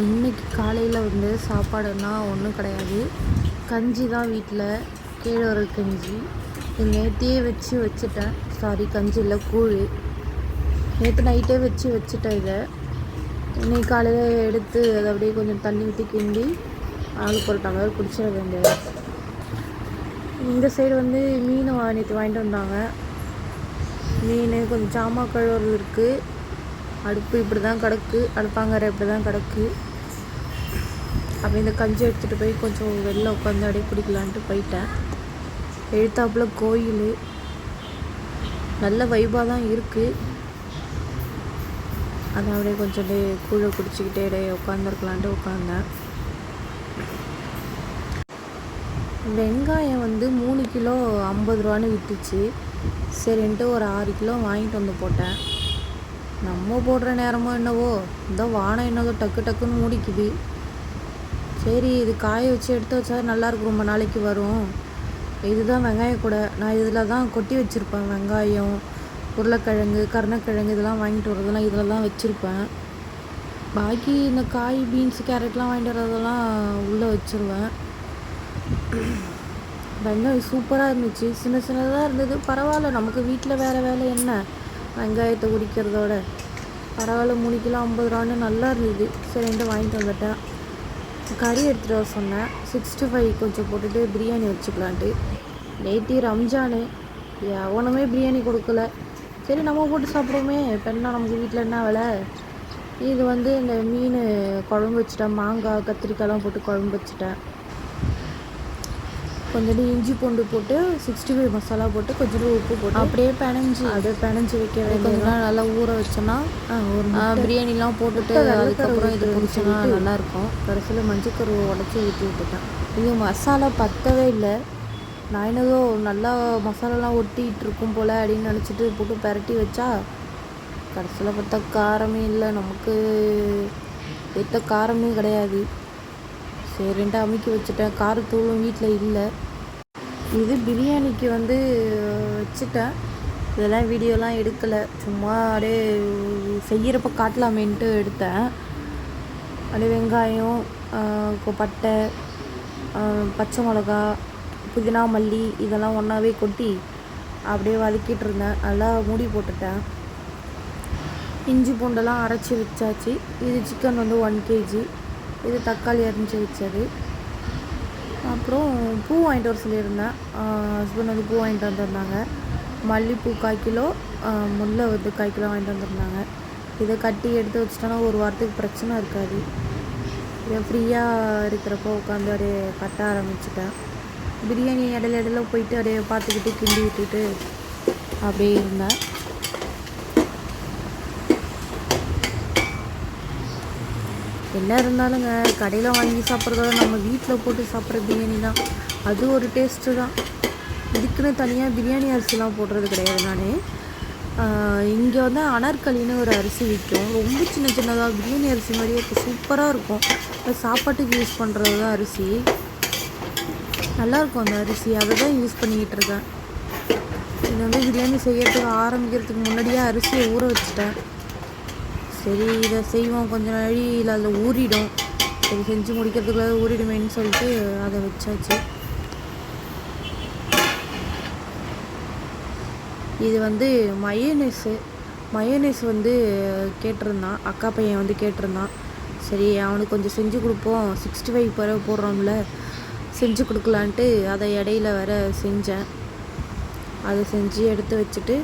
இன்னைக்கு காலையில் வந்து சாப்பாடுன்னா ஒன்றும் கிடையாது. கஞ்சி தான் வீட்டில் கேழ்வரகு கஞ்சி. நேற்றையே வச்சு வச்சுட்டேன். சாரி கஞ்சி இல்லை கூழ். நேற்று நைட்டே வச்சு வச்சுட்டேன் இதை. இன்னைக்கு காலையில் எடுத்து அதை அப்படியே கொஞ்சம் தண்ணி ஊற்றி கிண்டி ஆளுக்கு போட்டாங்க டம்ளர் குடிச்சிட வேண்டியது. இந்த சைடு வந்து மீன் நேற்று வாங்கிட்டு வந்தாங்க. மீன் கொஞ்சம் ஜாமா கழுவுறது இருக்குது அடுப்பு இப்படி தான் கிடக்கு அடுப்பாங்கரை இப்படி தான் கிடக்கு. அப்போ இந்த கஞ்சி எடுத்துகிட்டு போய் கொஞ்சம் வெளில உட்காந்து அப்படியே குடிக்கலான்ட்டு போயிட்டேன். எழுத்தாப்புல கோயில். நல்ல வைபாக தான் இருக்குது அதை அப்படியே கொஞ்சம் அப்படியே கூழ குடிச்சிக்கிட்டே அப்படியே உட்காந்துருக்கலான்ட்டு உட்காந்தேன் வெங்காயம் வந்து மூணு கிலோ ஐம்பது ரூபான்னு விற்றுச்சு சரின்ட்டு ஒரு ஆறு கிலோ வாங்கிட்டு வந்து போட்டேன். நம்ம போடுற நேரமோ என்னவோ இந்த வானம் என்னதோ டக்கு டக்குன்னு மூடிக்குது. சரி இது காய வச்சு எடுத்து வச்சா நல்லா இருக்கும் ரொம்ப நாளைக்கு வரும். இதுதான் வெங்காயம் கூட. நான் இதில் தான் கொட்டி வச்சுருப்பேன். வெங்காயம் உருளைக்கிழங்கு கருணக்கிழங்கு இதெல்லாம் வாங்கிட்டு வரதெல்லாம் இதில் தான் வச்சுருப்பேன். பாக்கி இந்த காய் பீன்ஸ் கேரட்லாம் வாங்கிட்டு வரதெல்லாம் உள்ளே வச்சுருவேன். வெங்காயம் சூப்பராக இருந்துச்சு. சின்ன சின்னதாக இருந்தது. பரவாயில்ல நமக்கு வீட்டில் வேறு வேலை என்ன? வெங்காயத்தை குடிக்கிறதோட பரவாயில்ல மூணு கிலோ ஐம்பது ரூபான்னு நல்லா இருந்தது. சரின்ட்டு வாங்கிட்டு வந்துட்டேன். கறி எடுத்துகிட்டு வர சொன்னேன். சிக்ஸ்டி ஃபைவ் கொஞ்சம் போட்டுட்டு பிரியாணி வச்சுக்கலான்ட்டு. நேத்தி ரம்ஜானு. எவனுமே பிரியாணி கொடுக்கல. சரி நம்ம போட்டு சாப்பிடுவோமே. இப்போ என்ன நமக்கு வீட்டில் என்ன வேலை? இது வந்து இந்த மீன் குழம்பு வச்சுட்டேன். மாங்காய் கத்திரிக்காய்லாம் போட்டு குழம்பு வச்சுட்டேன். கொஞ்சோண்டு இஞ்சி பூண்டு போட்டு சிக்ஸ்டி ஃபைவ் மசாலா போட்டு கொஞ்சோண்டு உப்பு போட்டு அப்படியே பிணைஞ்சு அப்படியே பிணைஞ்சு வைக்க கொஞ்ச நாள் நல்லா ஊற வச்சோன்னா ஒரு பிரியாணிலாம் போட்டுட்டு அதுக்கப்புறம் இது பிடிச்சோன்னா நல்லாயிருக்கும். கடைசியில் மஞ்சக்கரு உடச்சி ஊற்றி விட்டுட்டேன். இது மசாலா பத்தவே இல்லை. நான் என்னதோ நல்லா மசாலாலாம் ஒட்டிகிட்டு இருக்கும் போல் அப்படின்னு நினச்சிட்டு போட்டு பெரட்டி வச்சா கடைசியில் பார்த்தா காரமே இல்லை. நமக்கு ஏற்ற காரமே கிடையாது. சரின்ட்டு அமுக்கி வச்சுட்டேன். காரத்தூளும் வீட்டில் இல்லை. இது பிரியாணிக்கு வந்து வச்சுட்டேன். இதெல்லாம் வீடியோலாம் எடுக்கலை. சும்மா அப்படியே செய்கிறப்ப காட்டலாமேன்ட்டு எடுத்தேன். அப்படியே வெங்காயம் பட்டை பச்சை மிளகா புதினா மல்லி இதெல்லாம் ஒன்றாவே கொட்டி அப்படியே வதக்கிட்டு இருந்தேன். நல்லா மூடி போட்டுட்டேன். இஞ்சி பூண்டெல்லாம் அரைச்சி வச்சாச்சு. இது சிக்கன் வந்து ஒன் கேஜி இது தக்காளி அரிஞ்சு வச்சது. அப்புறம் பூ வாங்கிட்டு வர சொல்லியிருந்தேன். ஹஸ்பண்ட் வந்து பூ வாங்கிட்டு வந்திருந்தாங்க. மல்லிப்பூ கால் கிலோ முல்லை வந்து கால் கிலோ வாங்கிட்டு வந்திருந்தாங்க. இதை கட்டி எடுத்து வச்சிட்டோன்னா ஒரு வாரத்துக்கு பிரச்சனை இருக்காது. இதை ஃப்ரீயாக இருக்கிறப்போ உட்காந்து அப்படியே கட்ட ஆரம்பிச்சிட்டேன். பிரியாணி இடையில இடையில போயிட்டு அப்படியே பார்த்துக்கிட்டு கிண்டி விட்டுட்டு அப்படியே இருந்தேன். என்ன இருந்தாலுங்க கடையில் வாங்கி சாப்பிட்றதோட நம்ம வீட்டில் போட்டு சாப்பிட்ற பிரியாணி தான். அது ஒரு டேஸ்ட்டு தான். இதுக்குன்னு தனியாக பிரியாணி அரிசிலாம் போடுறது கிடையாது நான். இங்கே வந்து அனார்கலின்னு ஒரு அரிசி விற்கும் ரொம்ப சின்ன சின்னதாக பிரியாணி அரிசி மாதிரியே இப்போ சூப்பராக இருக்கும். சாப்பாட்டுக்கு யூஸ் பண்ணுறது தான் அரிசி. நல்லாயிருக்கும் அந்த அரிசி. அதை தான் யூஸ் பண்ணிக்கிட்டு இருக்கேன். இது வந்து பிரியாணி செய்யறதுக்கு ஆரம்பிக்கிறதுக்கு முன்னாடியே அரிசியை ஊற வச்சுட்டேன். சரி இதை செய்வோம். கொஞ்ச நாழியில் அதில் ஊறிடும். சரி செஞ்சு முடிக்கிறதுக்குள்ள ஊறிடுமேன்னு சொல்லிட்டு அதை வச்சாச்சு. இது வந்து மயனேஸு மயனேஸ் வந்து கேட்டிருந்தான். அக்கா பையன் வந்து கேட்டிருந்தான். சரி அவனுக்கு கொஞ்சம் செஞ்சு கொடுப்போம். சிக்ஸ்டி ஃபைவ் பிறகு போடுறோம்ல. செஞ்சு கொடுக்கலான்ட்டு அதை இடையில வர செஞ்சேன். அதை செஞ்சு எடுத்து வச்சுட்டு